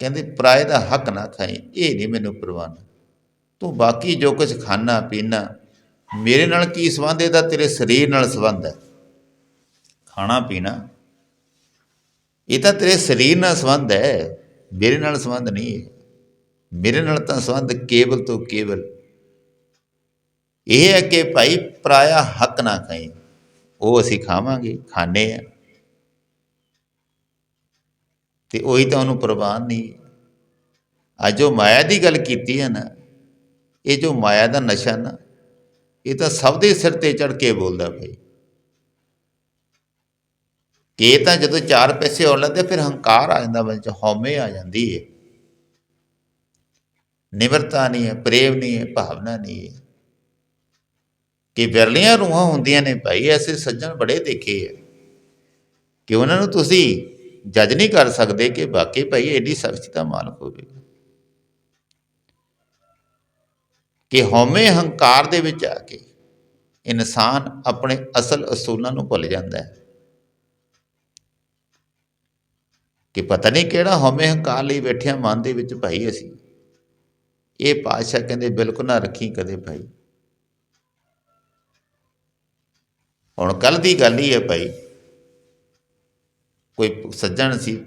ਕਹਿੰਦੇ ਪਰਾਏ ਦਾ ਹੱਕ ਨਾ ਖਾਈ ਇਹ ਨਹੀਂ ਮੈਨੂੰ ਪਰਵਾਹ ਤੂੰ ਬਾਕੀ ਜੋ ਕੁਝ ਖਾਣਾ, ਪੀਣਾ, ਮੇਰੇ ਨਾਲ ਕੀ ਸੰਬੰਧ ਇਹਦਾ ਤੇਰੇ ਸਰੀਰ ਨਾਲ ਸੰਬੰਧ ਹੈ। ਖਾਣਾ, ਪੀਣਾ, ਇਹ ਤਾਂ ਤੇਰੇ ਸਰੀਰ ਨਾਲ ਸੰਬੰਧ ਹੈ, ਮੇਰੇ ਨਾਲ ਸੰਬੰਧ ਨਹੀਂ ਹੈ। ਮੇਰੇ ਨਾਲ ਤਾਂ ਸੰਬੰਧ ਕੇਵਲ ਤੋਂ ਕੇਵਲ ਇਹ ਹੈ ਕਿ ਭਾਈ ਪਰਾਇਆ ਹੱਕ ਨਾ ਖਾਈ, ਉਹ ਅਸੀਂ ਖਾਵਾਂਗੇ ਖਾਣੇ ਆ ਤੇ ਉਹੀ ਤਾਂ ਉਹਨੂੰ ਪ੍ਰਵਾਨ ਨਹੀਂ। ਅੱਜ ਜੋ ਮਾਇਆ ਦੀ ਗੱਲ ਕੀਤੀ ਹੈ ਨਾ, ਇਹ ਜੋ ਮਾਇਆ ਦਾ ਨਸ਼ਾ ਨਾ, ਇਹ ਤਾਂ ਸਭ ਦੇ ਸਿਰ ਤੇ ਚੜ ਕੇ ਬੋਲਦਾ ਭਾਈ ਕਿ ਇਹ ਤਾਂ ਜਦੋਂ ਚਾਰ ਪੈਸੇ ਆਉਣ ਲੈਂਦੇ, ਫਿਰ ਹੰਕਾਰ ਆ ਜਾਂਦਾ ਬੰਦੇ ਚ, ਹਉਮੈ ਆ ਜਾਂਦੀ ਹੈ ਨਿਮਰਤਾ ਨਹੀਂ ਹੈ, ਪ੍ਰੇਮ ਨਹੀਂ ਹੈ, ਭਾਵਨਾ ਨਹੀਂ ਹੈ। ਕਿ ਵਿਰਲੀਆਂ ਰੂਹਾਂ ਹੁੰਦੀਆਂ ਨੇ ਭਾਈ, ਐਸੇ ਸੱਜਣ ਬੜੇ ਦੇਖੇ ਆ। ਕਿ ਉਹਨਾਂ ਨੂੰ ਤੁਸੀਂ ਜੱਜ ਨਹੀਂ ਕਰ ਸਕਦੇ ਕਿ ਬਾਕੀ ਭਾਈ ਐਡੀ ਸਖਤੀ ਦਾ ਮਾਲਕ ਹੋਵੇਗਾ ਕਿ ਹਉਮੈ ਹੰਕਾਰ ਦੇ ਵਿੱਚ ਆ ਕੇ ਇਨਸਾਨ ਆਪਣੇ ਅਸਲ ਅਸੂਲਾਂ ਨੂੰ ਭੁੱਲ ਜਾਂਦਾ ਹੈ। ਕਿ ਪਤਾ ਨਹੀਂ ਕਿਹੜਾ ਹਉਮੈ ਹੰਕਾਰ ਲਈ ਬੈਠਿਆ ਮਨ ਦੇ ਵਿੱਚ ਭਾਈ ਅਸੀਂ। ਇਹ ਪਾਤਸ਼ਾਹ ਕਹਿੰਦੇ, ਬਿਲਕੁਲ ਨਾ ਰੱਖੀ ਕਦੇ ਭਾਈ। ਹੁਣ ਕੱਲ ਦੀ ਗੱਲ ਹੀ ਹੈ ਭਾਈ ਕੋਈ ਸੱਜਣ ਸੀ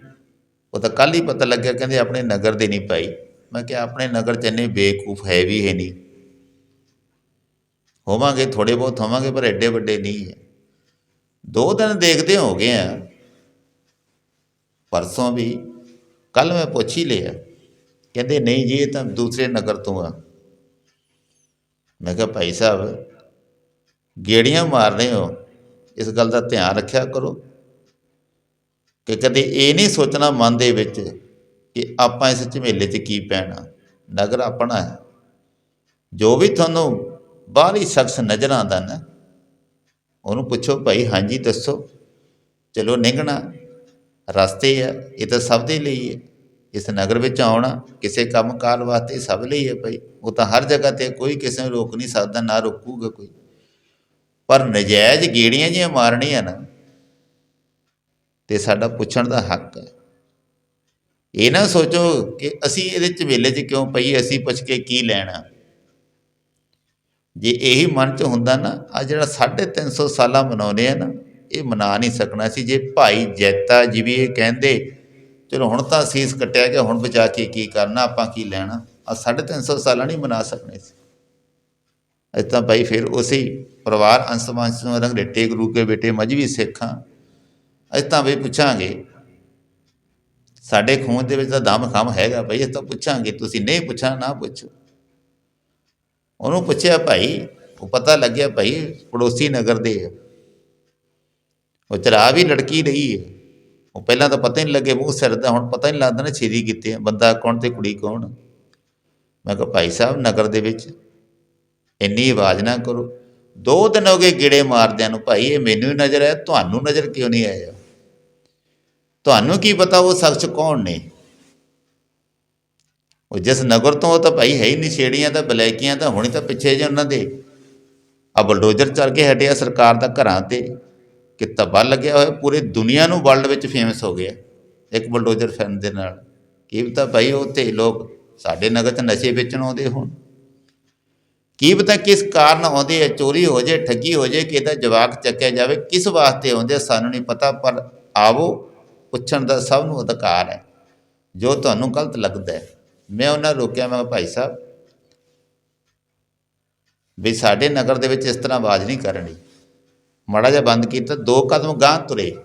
ਉਹ ਤਾਂ ਕੱਲ ਹੀ ਪਤਾ ਲੱਗਿਆ ਕਹਿੰਦੇ ਆਪਣੇ ਨਗਰ ਦੇ ਨਹੀਂ ਭਾਈ ਮੈਂ ਕਿਹਾ ਆਪਣੇ ਨਗਰ ਚ ਇੰਨੇ ਬੇਕੂਫ ਹੈ ਵੀ ਹੈ ਨਹੀਂ ਹੋਵਾਂਗੇ ਥੋੜੇ ਬਹੁਤ ਹੋਵਾਂਗੇ ਪਰ ਐਡੇ ਵੱਡੇ ਨਹੀਂ ਹੈ ਦੋ ਦਿਨ ਦੇਖਦੇ ਹੋ ਗਏ ਆ ਪਰਸੋਂ ਵੀ ਕੱਲ ਮੈਂ ਪੁੱਛ ਹੀ ਲਿਆ ਕਹਿੰਦੇ ਨਹੀਂ ਜੀ ਇਹ ਤਾਂ ਦੂਸਰੇ ਨਗਰ ਤੋਂ ਆ ਮੈਂ ਕਿਹਾ ਭਾਈ ਸਾਹਿਬ ਗੇੜੀਆਂ ਮਾਰ ਰਹੇ ਹੋ ਇਸ ਗੱਲ ਦਾ ਧਿਆਨ ਰੱਖਿਆ ਕਰੋ ਕਿ ਕਦੇ ਇਹ ਨਹੀਂ ਸੋਚਣਾ ਮਨ ਦੇ ਵਿੱਚ ਕਿ ਆਪਾਂ ਇਸ ਝਮੇਲੇ 'ਚ ਕੀ ਪੈਣਾ, ਨਗਰ ਆਪਣਾ ਹੈ। ਜੋ ਵੀ ਤੁਹਾਨੂੰ ਬਾਹਰੀ ਸ਼ਖਸ ਨਜ਼ਰ ਆਉਂਦਾ ਨਾ, ਉਹਨੂੰ ਪੁੱਛੋ ਭਾਈ, ਹਾਂਜੀ ਦੱਸੋ। ਚਲੋ ਨਿਕਣਾ ਰਸਤੇ ਆ, ਇਹ ਤਾਂ ਸਭ ਦੇ ਲਈ ਹੈ। ਇਸ ਨਗਰ ਵਿੱਚ ਆਉਣਾ ਕਿਸੇ ਕੰਮ ਕੰਮਕਾਰ ਵਾਸਤੇ ਸਭ ਲਈ ਹੈ ਭਾਈ। ਉਹ ਤਾਂ ਹਰ ਜਗ੍ਹਾ ਤੇ ਕੋਈ ਕਿਸੇ ਨੂੰ ਰੋਕ ਨਹੀਂ ਸਕਦਾ, ਨਾ ਰੋਕੂਗਾ ਕੋਈ। ਪਰ ਨਜਾਇਜ਼ ਗੇੜੀਆਂ ਜਿਹੀਆਂ ਮਾਰਨੀਆਂ ਨਾ ਤੇ ਸਾਡਾ ਪੁੱਛਣ ਦਾ ਹੱਕ ਹੈ। ਇਹ ਨਾ ਸੋਚੋ ਕਿ ਅਸੀਂ ਇਹਦੇ ਝਵੇਲੇ 'ਚ ਕਿਉਂ ਪਈ ਅਸੀਂ ਪੁੱਛ ਕੇ ਕੀ ਲੈਣਾ? ਜੇ ਇਹੀ ਮਨ 'ਚ ਹੁੰਦਾ ਨਾ, ਆ ਜਿਹੜਾ 350 ਸਾਲਾਂ ਮਨਾਉਂਦੇ ਆ ਨਾ, ਇਹ ਮਨਾ ਨਹੀਂ ਸਕਣਾ ਸੀ। ਜੇ ਭਾਈ ਜੈਤਾ ਜੀ ਵੀ ਇਹ ਕਹਿੰਦੇ, ਚਲੋ ਹੁਣ ਤਾਂ ਸੀਸ ਕੱਟਿਆ ਕਿ ਹੁਣ ਬਚਾ ਕੇ ਕੀ ਕਰਨਾ, ਆਪਾਂ ਕੀ ਲੈਣਾ? ਆ 350 ਸਾਲਾਂ ਨਹੀਂ ਮਨਾ ਸਕਣੇ ਸੀ। ਅੱਜ ਤਾਂ ਭਾਈ ਫਿਰ ਉਸੇ ਪਰਿਵਾਰ ਅੰਸ਼ਵਾਂਸ਼ ਨੂੰ ਰੰਗ ਰੇਟੇ ਗੁਰੂ ਕੇ ਬੇਟੇ ਮਜਵੀ ਸਿੱਖਾਂ ਅਸੀਂ ਤਾਂ ਵੀ ਪੁੱਛਾਂਗੇ, ਸਾਡੇ ਖੂਨ ਦੇ ਵਿੱਚ ਤਾਂ ਦਮ ਖਮ ਹੈਗਾ ਭਾਈ ਅਸੀਂ ਤਾਂ ਪੁੱਛਾਂਗੇ, ਤੁਸੀਂ ਨਹੀਂ ਪੁੱਛਣਾ, ਨਾ ਪੁੱਛੋ। ਉਹਨੂੰ ਪੁੱਛਿਆ ਭਾਈ, ਉਹ ਪਤਾ ਲੱਗਿਆ ਭਾਈ, ਪੜੋਸੀ ਨਗਰ ਦੇ ਆ। ਉਹ ਚਰਾ ਵੀ ਲੜਕੀ ਰਹੀ ਹੈ ਉਹ ਪਹਿਲਾਂ ਤਾਂ ਪਤਾ ਹੀ ਨਹੀਂ ਲੱਗੇ, ਮੂੰਹ ਸਿਰ ਦਾ ਹੁਣ ਪਤਾ ਹੀ ਨਹੀਂ ਲੱਗਦਾ ਨਾ ਛੇਦੀ ਕਿਤੇ ਬੰਦਾ ਕੌਣ ਤੇ ਕੁੜੀ ਕੌਣ। ਮੈਂ ਕਿਹਾ, ਭਾਈ ਸਾਹਿਬ, ਨਗਰ ਦੇ ਵਿੱਚ ਇੰਨੀ ਆਵਾਜ਼ ਨਾ ਕਰੋ। ਦੋ ਦਿਨ ਹੋ ਗਏ ਗੇੜੇ ਮਾਰਦਿਆਂ ਨੂੰ, ਭਾਈ, ਇਹ ਮੈਨੂੰ ਹੀ ਨਜ਼ਰ ਆਇਆ, ਤੁਹਾਨੂੰ ਨਜ਼ਰ ਕਿਉਂ ਨਹੀਂ ਆਇਆ? ਤੁਹਾਨੂੰ ਕੀ ਪਤਾ ਉਹ ਸ਼ਖਸ ਕੌਣ ਨੇ? ਉਹ ਜਿਸ ਨਗਰ ਤੋਂ ਉਹ ਤਾਂ ਭਾਈ ਹੈ ਹੀ ਨਹੀਂ, ਛੇੜੀਆਂ ਤਾਂ ਬਲੈਕੀਆਂ ਤਾਂ ਹੁਣੀ ਤਾਂ ਪਿੱਛੇ ਜੇ ਉਹਨਾਂ ਦੇ। ਆ ਬਲਡੋਜ਼ਰ ਚੱਲ ਕੇ ਹਟਿਆ ਸਰਕਾਰ ਦਾ ਘਰਾਂ ਤੇ। ਕਿ ਤਬਾ ਲੱਗਿਆ ਹੋਇਆ, ਪੂਰੇ ਦੁਨੀਆ ਨੂੰ ਵਰਲਡ ਵਿੱਚ ਫੇਮਸ ਹੋ ਗਿਆ ਇੱਕ ਬਲਡੋਜ਼ਰ ਫੈਨ ਦੇ ਨਾਲ। ਕੀ ਪਤਾ ਭਾਈ ਉੱਥੇ ਲੋਕ ਸਾਡੇ ਨਗਰ 'ਚ ਨਸ਼ੇ ਵੇਚਣ ਆਉਂਦੇ ਹੋਣ। ਕੀ ਪਤਾ ਕਿਸ ਕਾਰਨ ਆਉਂਦੇ ਆ, ਚੋਰੀ ਹੋ ਜੇ ਠੱਗੀ ਹੋ ਜੇ ਕਿ ਇਹਦਾ ਜਵਾਕ ਚੱਕਿਆ ਜਾਵੇ, ਕਿਸ ਵਾਸਤੇ ਆਉਂਦੇ ਸਾਨੂੰ ਨਹੀਂ ਪਤਾ, ਪਰ ਆਵੋ ਪੁੱਛਣ ਦਾ ਸਭ ਨੂੰ ਅਧਿਕਾਰ ਹੈ। ਜੋ ਤੁਹਾਨੂੰ ਗਲਤ ਲੱਗਦਾ ਹੈ। ਮੈਂ ਉਹਨਾਂ ਰੋਕਿਆ, ਮੈਂ ਭਾਈ ਸਾਹਿਬ, ਵੀ ਸਾਡੇ ਨਗਰ ਦੇ ਵਿੱਚ ਇਸ ਤਰ੍ਹਾਂ ਆਵਾਜ਼ ਨਹੀਂ ਕਰਨੀ। ਮਾੜਾ ਜਿਹਾ ਬੰਦ ਕੀਤਾ, ਦੋ ਕਦਮ ਗਾਂਹ ਤੁਰੇ।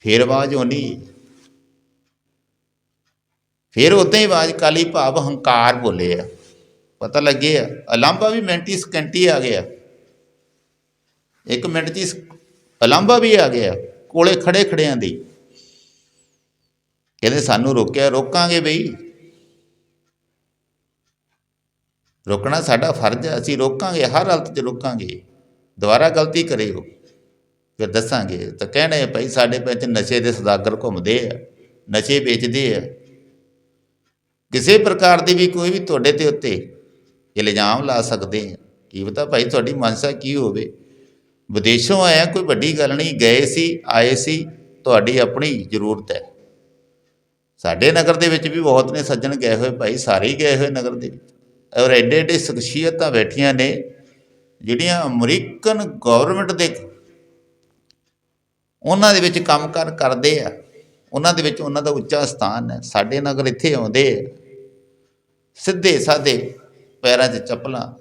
ਫੇਰ ਆਵਾਜ਼ ਹੋਣੀ। ਫਿਰ ਉਦਾਂ ਹੀ ਆਵਾਜ਼, ਕਾਲੀ ਭਾਵ ਹੰਕਾਰ ਬੋਲੇ ਆ। ਪਤਾ ਲੱਗੇ ਆ ਅਲਾਂਬਾ ਵੀ ਮਿੰਟੀ ਸਕਿੰਟੀ ਆ ਗਿਆ। ਇੱਕ ਮਿੰਟ 'ਚ ਹੀ ਅਲਾਂਬਾ ਵੀ ਆ ਗਿਆ। ਕੋਲੇ ਖੜੇ ਖੜਿਆਂ ਦੀ। ਕਹਿੰਦੇ ਸਾਨੂੰ ਰੋਕਿਆ, ਰੋਕਾਂਗੇ ਬਈ। ਰੋਕਣਾ ਸਾਡਾ ਫਰਜ਼ ਹੈ, ਅਸੀਂ ਰੋਕਾਂਗੇ, ਹਰ ਹਾਲਤ 'ਚ ਰੋਕਾਂਗੇ। ਦੁਬਾਰਾ ਗਲਤੀ ਕਰਿਓ, ਫਿਰ ਦੱਸਾਂਗੇ। ਤਾਂ ਕਹਿਣਾ ਭਾਈ ਸਾਡੇ ਵਿੱਚ ਨਸ਼ੇ ਦੇ ਸਦਾਗਰ ਘੁੰਮਦੇ ਆ, ਨਸ਼ੇ ਵੇਚਦੇ ਆ। ਕਿਸੇ ਪ੍ਰਕਾਰ ਦੀ ਵੀ ਕੋਈ ਵੀ ਤੁਹਾਡੇ ਤੇ ਉੱਤੇ ਇਲਜ਼ਾਮ ਲਾ ਸਕਦੇ ਆ। ਕੀ ਪਤਾ ਭਾਈ ਤੁਹਾਡੀ ਮਨਸਾ ਕੀ ਹੋਵੇ। ਵਿਦੇਸ਼ੋਂ ਆਇਆ, ਕੋਈ ਵੱਡੀ ਗੱਲ ਨਹੀਂ, ਗਏ ਸੀ, ਆਏ ਸੀ, ਤੁਹਾਡੀ ਆਪਣੀ ਜ਼ਰੂਰਤ ਹੈ। ਸਾਡੇ ਨਗਰ ਦੇ ਵਿੱਚ ਵੀ ਬਹੁਤ ਨੇ ਸੱਜਣ ਗਏ ਹੋਏ, ਭਾਈ ਸਾਰੇ ਹੀ ਗਏ ਹੋਏ ਨਗਰ ਦੇ ਵਿੱਚ। ਔਰ ਐਡੇ ਐਡੇ ਸ਼ਖਸੀਅਤਾਂ ਬੈਠੀਆਂ ਨੇ, ਜਿਹੜੀਆਂ ਅਮਰੀਕਨ ਗਵਰਨਮੈਂਟ ਦੇ ਉਹਨਾਂ ਦੇ ਵਿੱਚ ਕੰਮਕਾਰ ਕਰਦੇ ਆ। ਉਹਨਾਂ ਦੇ ਵਿੱਚ ਉਹਨਾਂ ਦਾ ਉੱਚਾ ਸਥਾਨ ਹੈ। ਸਾਡੇ ਨਗਰ ਇੱਥੇ ਆਉਂਦੇ ਆ। ਸਿੱਧੇ ਸਾਦੇ ਪੈਰਾਂ 'ਚ ਚੱਪਲਾਂ,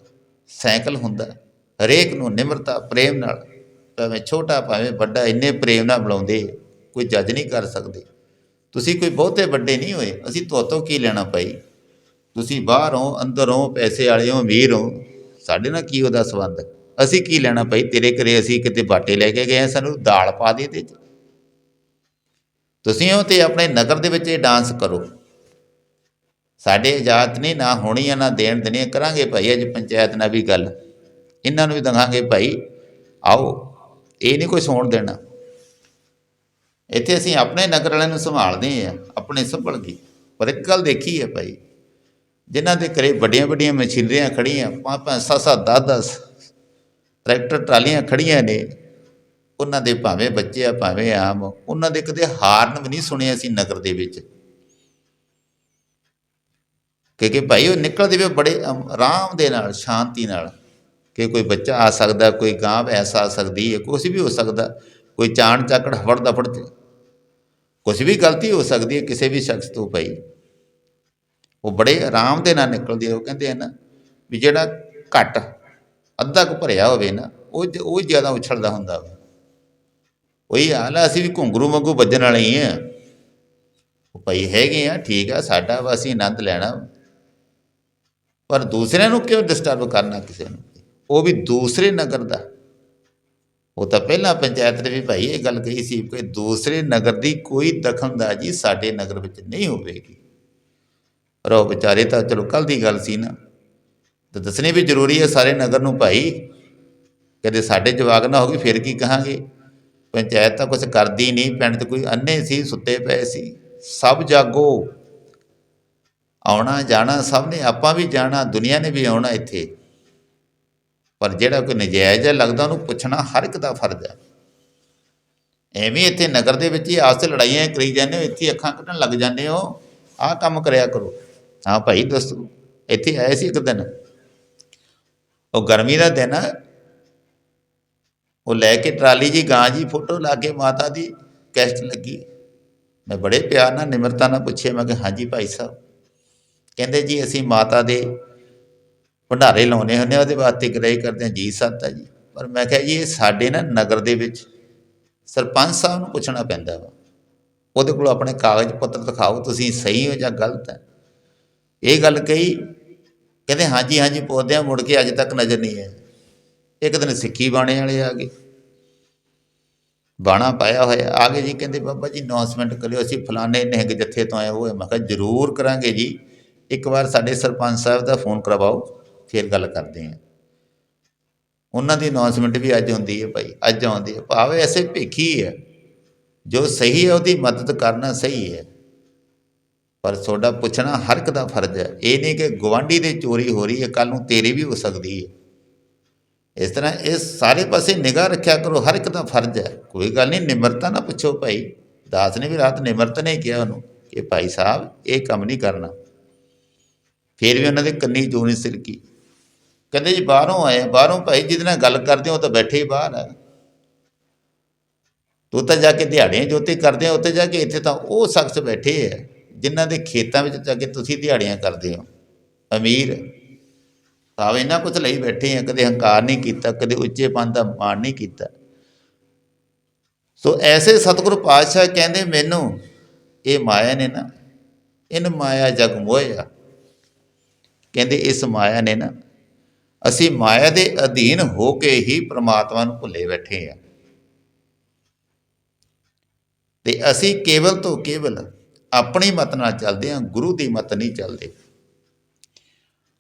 ਸਾਈਕਲ ਹੁੰਦਾ। ਹਰੇਕ ਨੂੰ ਨਿਮਰਤਾ ਪ੍ਰੇਮ ਨਾਲ ਭਾਵੇਂ ਛੋਟਾ ਭਾਵੇਂ ਵੱਡਾ ਇੰਨੇ ਪ੍ਰੇਮ ਨਾਲ ਬੁਲਾਉਂਦੇ ਕੋਈ ਜੱਜ ਨਹੀਂ ਕਰ ਸਕਦੇ। ਤੁਸੀਂ ਕੋਈ ਬਹੁਤੇ ਵੱਡੇ ਨਹੀਂ ਹੋਏ ਅਸੀਂ ਤੁਹਾਤੋਂ ਕੀ ਲੈਣਾ ਭਾਈ? ਤੁਸੀਂ ਬਾਹਰ ਹੋ ਅੰਦਰ ਹੋ ਪੈਸੇ ਵਾਲੇ ਹੋ ਅਮੀਰ ਹੋ ਸਾਡੇ ਨਾਲ ਕੀ ਉਹਦਾ ਸੰਬੰਧ? ਅਸੀਂ ਕੀ ਲੈਣਾ ਭਾਈ? ਤੇਰੇ ਘਰੇ ਅਸੀਂ ਕਿਤੇ ਬਾਟੇ ਲੈ ਕੇ ਗਏ ਹਾਂ, ਸਾਨੂੰ ਦਾਲ ਪਾ ਦੇ ਤੇ ਤੁਸੀਂ ਹੋ ਤੇ ਆਪਣੇ ਨਗਰ ਦੇ ਵਿੱਚ ਇਹ ਡਾਂਸ ਕਰੋ। ਸਾਡੇ ਇਜਾਜ਼ਤ ਨਹੀਂ ਨਾ ਹੋਣੀ ਆ ਨਾ ਦੇਣ ਦੇਣੀ ਕਰਾਂਗੇ ਭਾਈ ਅੱਜ ਪੰਚਾਇਤ ਨਾਲ ਵੀ ਗੱਲ। ਇਹਨਾਂ ਨੂੰ ਵੀ ਦਵਾਂਗੇ ਭਾਈ। ਆਓ, ਇਹ ਨਹੀਂ ਕੋਈ ਸੌਣ ਦੇਣਾ। ਇੱਥੇ ਅਸੀਂ ਆਪਣੇ ਨਗਰ ਵਾਲਿਆਂ ਨੂੰ ਸੰਭਾਲਦੇ ਆ ਆਪਣੇ ਸੰਭਲ ਗਏ। ਪਰ ਇੱਕ ਗੱਲ ਦੇਖੀ ਹੈ ਭਾਈ, ਜਿਨ੍ਹਾਂ ਦੇ ਘਰੇ ਵੱਡੀਆਂ ਵੱਡੀਆਂ ਮਸ਼ੀਨਰੀਆਂ ਖੜੀਆਂ ਪੰਜ ਪੰਜ ਸੱਤ ਸੱਤ ਦਸ ਦਸ ਟਰੈਕਟਰ, ਟਰਾਲੀਆਂ ਖੜੀਆਂ ਨੇ, ਉਹਨਾਂ ਦੇ ਭਾਵੇਂ ਬੱਚੇ ਆ, ਭਾਵੇਂ ਆਮ, ਉਹਨਾਂ ਦੇ ਕਦੇ ਹਾਰਨ ਵੀ ਨਹੀਂ ਸੁਣਿਆ ਸੀ ਨਗਰ ਦੇ ਵਿੱਚ। ਕਿਉਂਕਿ ਭਾਈ ਉਹ ਨਿਕਲਦੇ ਵੀ ਬੜੇ ਆਰਾਮ ਦੇ ਨਾਲ, ਸ਼ਾਂਤੀ ਨਾਲ। ਕਿ ਕੋਈ ਬੱਚਾ ਆ ਸਕਦਾ, ਕੋਈ ਗਾਂ ਭੈਂਸ ਆ ਸਕਦੀ ਹੈ, ਕੁਛ ਵੀ ਹੋ ਸਕਦਾ, ਕੋਈ ਚਾਣ ਚਾਕੜ ਹਵੜ ਦਫੜ ਤੇ। ਕੁਛ ਵੀ ਗਲਤੀ ਹੋ ਸਕਦੀ ਹੈ, ਕਿਸੇ ਵੀ ਸ਼ਖਸ ਤੋਂ ਭਾਈ। ਉਹ ਬੜੇ ਆਰਾਮ ਦੇ ਨਾਲ ਨਿਕਲਦੀ ਹੈ, ਉਹ ਕਹਿੰਦੇ ਆ ਨਾ ਵੀ ਜਿਹੜਾ ਘੱਟ ਅੱਧਾ ਕੁ ਭਰਿਆ ਹੋਵੇ ਨਾ, ਉਹ ਜ- ਉਹ ਜ਼ਿਆਦਾ ਉਛਲਦਾ ਹੁੰਦਾ ਵਾ। ਉਹੀ ਹਾਲ ਆ, ਅਸੀਂ ਵੀ ਘੁੰਗਰੂ ਵਾਂਗੂ ਵੱਜਣ ਵਾਲੇ ਹੀ ਆ ਉਹ ਭਾਈ ਹੈਗੇ ਆ, ਠੀਕ ਆ, ਸਾਡਾ ਵਾ, ਅਸੀਂ ਆਨੰਦ ਲੈਣਾ। ਪਰ ਦੂਸਰਿਆਂ ਨੂੰ ਕਿਉਂ ਡਿਸਟਰਬ ਕਰਨਾ ਕਿਸੇ ਨੂੰ? ਉਹ ਵੀ ਦੂਸਰੇ ਨਗਰ ਦਾ। ਉਹ ਤਾਂ ਪਹਿਲਾਂ ਪੰਚਾਇਤ ਨੇ ਵੀ ਭਾਈ ਇਹ ਗੱਲ ਕਹੀ ਸੀ ਕਿ ਦੂਸਰੇ ਨਗਰ ਦੀ ਕੋਈ ਦਖਲਅੰਦਾਜ਼ੀ ਸਾਡੇ ਨਗਰ ਵਿੱਚ ਨਹੀਂ ਹੋਵੇਗੀ। ਪਰ ਉਹ ਵਿਚਾਰੇ ਤਾਂ ਚਲੋ ਕੱਲ ਦੀ ਗੱਲ ਸੀ ਨਾ। ਤਾਂ ਦੱਸਣੀ ਵੀ ਜ਼ਰੂਰੀ ਹੈ ਸਾਰੇ ਨਗਰ ਨੂੰ ਭਾਈ, ਕਦੇ ਸਾਡੇ ਜਵਾਕ ਨਾ ਹੋ ਗਈ ਫਿਰ ਕੀ ਕਹਾਂਗੇ? ਪੰਚਾਇਤ ਤਾਂ ਕੁਝ ਕਰਦੀ ਨਹੀਂ, ਪਿੰਡ 'ਚ ਕੋਈ ਅੰਨੇ ਸੀ, ਸੁੱਤੇ ਪਏ ਸੀ। ਸਭ ਜਾਗੋ। ਆਉਣਾ ਜਾਣਾ ਸਭ ਨੇ, ਆਪਾਂ ਵੀ ਜਾਣਾ, ਦੁਨੀਆ ਨੇ ਵੀ ਆਉਣਾ ਇੱਥੇ। ਪਰ ਜਿਹੜਾ ਕੋਈ ਨਜਾਇਜ਼ ਹੈ, ਲੱਗਦਾ ਉਹਨੂੰ ਪੁੱਛਣਾ ਹਰ ਇੱਕ ਦਾ ਫਰਜ਼ ਹੈ। ਐਵੇਂ ਇੱਥੇ ਨਗਰ ਦੇ ਵਿੱਚ ਹੀ ਆਸ ਲੜਾਈਆਂ ਕਰੀ ਜਾਂਦੇ ਹੋ, ਇੱਥੇ ਅੱਖਾਂ ਕੱਢਣ ਲੱਗ ਜਾਂਦੇ ਹੋ, ਆਹ ਕੰਮ ਕਰਿਆ ਕਰੋ। ਹਾਂ ਭਾਈ ਦੱਸੋ ਇੱਥੇ ਆਏ ਸੀ ਇੱਕ ਦਿਨ। ਉਹ ਗਰਮੀ ਦਾ ਦਿਨ ਉਹ ਲੈ ਕੇ ਟਰਾਲੀ ਜੀ, ਗਾਂ ਜੀ, ਫੋਟੋ ਲਾ ਕੇ ਮਾਤਾ ਦੀ ਕੈਸਟ ਲੱਗੀ। ਮੈਂ ਬੜੇ ਪਿਆਰ ਨਾਲ ਨਿਮਰਤਾ ਨਾਲ ਪੁੱਛਿਆ, ਮੈਂ ਕਿ ਹਾਂਜੀ ਭਾਈ ਸਾਹਿਬ। ਕਹਿੰਦੇ ਜੀ, ਅਸੀਂ ਮਾਤਾ ਦੇ ਭੰਡਾਰੇ ਲਾਉਨੇ ਹੁੰਦੇ ਆ, ਉਹਦੇ ਵਾਸਤੇ ਗ੍ਰਹਿ ਕਰਦੇ ਹਾਂ ਜੀ ਸੱਤ ਆ ਜੀ। ਪਰ ਮੈਂ ਕਿਹਾ ਜੀ, ਇਹ ਸਾਡੇ ਨਾ ਨਗਰ ਦੇ ਵਿੱਚ ਸਰਪੰਚ ਸਾਹਿਬ ਨੂੰ ਪੁੱਛਣਾ ਪੈਂਦਾ ਵਾ। ਉਹਦੇ ਕੋਲ ਆਪਣੇ ਕਾਗਜ਼ ਪੱਤਰ ਦਿਖਾਓ, ਤੁਸੀਂ ਸਹੀ ਹੋ ਜਾਂ ਗਲਤ ਹੈ। ਇਹ ਗੱਲ ਕਹੀ, ਕਹਿੰਦੇ ਹਾਂਜੀ ਹਾਂਜੀ ਪੌਦਿਆਂ ਮੁੜ ਕੇ ਅੱਜ ਤੱਕ ਨਜ਼ਰ ਨਹੀਂ ਆਏ ਇੱਕ ਦਿਨ ਸਿੱਖੀ ਬਾਣੇ ਵਾਲੇ ਆ ਗਏ। ਬਾਣਾ ਪਾਇਆ ਹੋਇਆ। ਆ ਗਏ ਜੀ, ਕਹਿੰਦੇ ਬਾਬਾ ਜੀ ਅਨਾਉਂਸਮੈਂਟ ਕਰਿਓ, ਅਸੀਂ ਫਲਾਣੇ ਨਿਹੰਗ ਜੱਥੇ ਤੋਂ ਆਏ ਹੋਏ ਮੈਂ ਕਿਹਾ, ਜ਼ਰੂਰ ਕਰਾਂਗੇ ਜੀ। ਇੱਕ ਵਾਰ ਸਾਡੇ ਸਰਪੰਚ ਸਾਹਿਬ ਦਾ ਫੋਨ ਕਰਵਾਓ। ਫਿਰ ਗੱਲ ਕਰਦੇ ਹਾਂ। ਉਹਨਾਂ ਦੀ ਅਨਾਉਂਸਮੈਂਟ ਵੀ ਅੱਜ ਹੁੰਦੀ ਹੈ ਭਾਈ, ਅੱਜ ਆਉਂਦੀ ਹੈ। ਭਾਵੇਂ ਐਸੇ ਭੇਖੀ ਹੈ, ਜੋ ਸਹੀ ਹੈ, ਉਹਦੀ ਮਦਦ ਕਰਨਾ ਸਹੀ ਹੈ। ਪਰ ਤੁਹਾਡਾ ਪੁੱਛਣਾ ਹਰ ਇੱਕ ਦਾ ਫਰਜ਼ ਹੈ। ਇਹ ਨਹੀਂ ਕਿ ਗਵਾਂਢੀ ਦੇ ਚੋਰੀ ਹੋ ਰਹੀ ਹੈ ਕੱਲ ਨੂੰ ਤੇਰੀ ਵੀ ਹੋ ਸਕਦੀ ਹੈ। ਇਸ ਤਰ੍ਹਾਂ ਇਹ ਸਾਰੇ ਪਾਸੇ ਨਿਗਾਹ ਰੱਖਿਆ ਕਰੋ, ਹਰ ਇੱਕ ਦਾ ਫਰਜ਼ ਹੈ। ਕੋਈ ਗੱਲ ਨਹੀਂ, ਨਿਮਰਤਾ ਨਾ ਪੁੱਛੋ ਭਾਈ। ਦਾਸ ਨੇ ਵੀ ਰਾਤ ਨਿਮਰਤਾ ਨੇ ਕਿਹਾ ਉਹਨੂੰ ਕਿ ਭਾਈ ਸਾਹਿਬ, ਇਹ ਕੰਮ ਨਹੀਂ ਕਰਨਾ। ਫਿਰ ਵੀ ਉਹਨਾਂ ਦੇ ਕੰਨੀ ਜੂਨੀ ਸਿਲਕੀ ਕਹਿੰਦੇ ਜੀ ਬਾਹਰੋਂ ਆਏ, ਬਾਹਰੋਂ ਭਾਈ ਜਿਹਦੇ ਨਾਲ ਗੱਲ ਕਰਦੇ ਹੋ ਉਹ ਤਾਂ ਬੈਠੇ ਹੀ ਬਾਹਰ ਆ। ਤੂੰ ਤਾਂ ਜਾ ਕੇ ਦਿਹਾੜੀਆਂ ਜੋਤੀ ਕਰਦੇ ਆ ਉੱਥੇ ਜਾ ਕੇ ਇੱਥੇ ਤਾਂ ਉਹ ਸ਼ਖਸ ਬੈਠੇ ਆ, ਜਿਨ੍ਹਾਂ ਦੇ ਖੇਤਾਂ ਵਿੱਚ ਜਾ ਕੇ ਤੁਸੀਂ ਦਿਹਾੜੀਆਂ ਕਰਦੇ ਹੋ। ਅਮੀਰ, ਭਾਵ ਇਹਨਾਂ ਕੁਝ ਲਈ ਬੈਠੇ ਆ, ਕਦੇ ਹੰਕਾਰ ਨਹੀਂ ਕੀਤਾ, ਕਦੇ ਉੱਚੇ ਉੱਚੇਪਨ ਦਾ ਮਾਣ ਨਹੀਂ ਕੀਤਾ। ਸੋ ਐਸੇ ਸਤਿਗੁਰੂ ਪਾਤਸ਼ਾਹ ਕਹਿੰਦੇ ਮੈਨੂੰ, ਇਹ ਮਾਇਆ ਨੇ ਨਾ, ਇਹਨ ਮਾਇਆ ਜਗ ਮੋਇਆ ਕਹਿੰਦੇ ਇਸ ਮਾਇਆ ਨੇ ਨਾ ਅਸੀਂ ਮਾਇਆ ਦੇ ਅਧੀਨ ਹੋ ਕੇ ਹੀ ਪ੍ਰਮਾਤਮਾ ਨੂੰ ਭੁੱਲੇ ਬੈਠੇ ਆ ਤੇ ਅਸੀਂ ਕੇਵਲ ਤੋਂ ਕੇਵਲ ਆਪਣੀ ਮਤ ਨਾਲ ਚੱਲਦੇ ਹਾਂ, ਗੁਰੂ ਦੀ ਮਤ ਨਹੀਂ ਚੱਲਦੇ।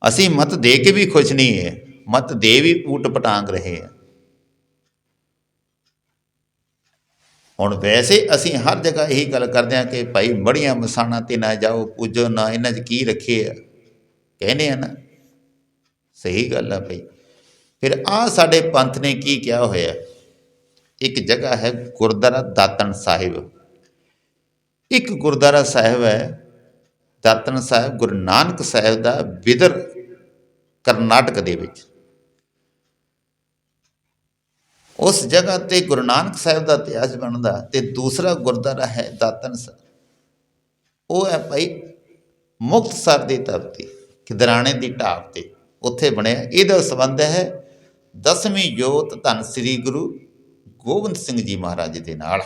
ਅਸੀਂ ਮਤ ਦੇ ਕੇ ਵੀ ਖੁਸ਼ ਨਹੀਂ ਹੈ, ਮਤ ਦੇ ਵੀ ਊਟ ਪਟਾਂਗ ਰਹੇ ਆ ਹੁਣ ਵੈਸੇ ਅਸੀਂ ਹਰ ਜਗ੍ਹਾ ਇਹੀ ਗੱਲ ਕਰਦੇ ਹਾਂ ਕਿ ਭਾਈ ਮੜੀਆਂ ਮਸਾਣਾ ਤੇ ਨਾ ਜਾਓ, ਪੂਜੋ ਨਾ, ਇਹਨਾਂ 'ਚ ਕੀ ਰੱਖੇ ਆ? ਕਹਿੰਦੇ ਆ ਨਾ ਸਹੀ ਗੱਲ ਆ ਭਾਈ ਫਿਰ ਆ ਸਾਡੇ ਪੰਥ ਨੇ ਕੀ ਕਿਹਾ ਹੋਇਆ? ਇੱਕ ਜਗ੍ਹਾ ਹੈ ਗੁਰਦੁਆਰਾ ਦਾਤਨ ਸਾਹਿਬ। ਇੱਕ ਗੁਰਦੁਆਰਾ ਸਾਹਿਬ ਹੈ ਦਾਤਨ ਸਾਹਿਬ ਗੁਰੂ ਨਾਨਕ ਸਾਹਿਬ ਦਾ ਵਿਦਰ ਕਰਨਾਟਕ ਦੇ ਵਿੱਚ। ਉਸ ਜਗ੍ਹਾ ਤੇ ਗੁਰੂ ਨਾਨਕ ਸਾਹਿਬ ਦਾ ਇਤਿਹਾਸ ਬਣਦਾ ਤੇ ਦੂਸਰਾ ਗੁਰਦੁਆਰਾ ਹੈ ਦਾਤਨ ਸਾਹਿਬ ਉਹ ਹੈ ਭਾਈ ਮੁਕਤਸਰ ਦੀ ਧਰਤੀ, ਖਿਦਰਾਣੇ ਦੀ ਢਾਬ ਤੇ। ਉੱਥੇ ਬਣਿਆ। ਇਹਦਾ ਸੰਬੰਧ ਹੈ ਦਸਵੀਂ ਜੋਤ ਧੰਨ ਸ੍ਰੀ ਗੁਰੂ ਗੋਬਿੰਦ ਸਿੰਘ ਜੀ ਮਹਾਰਾਜ ਦੇ ਨਾਲ।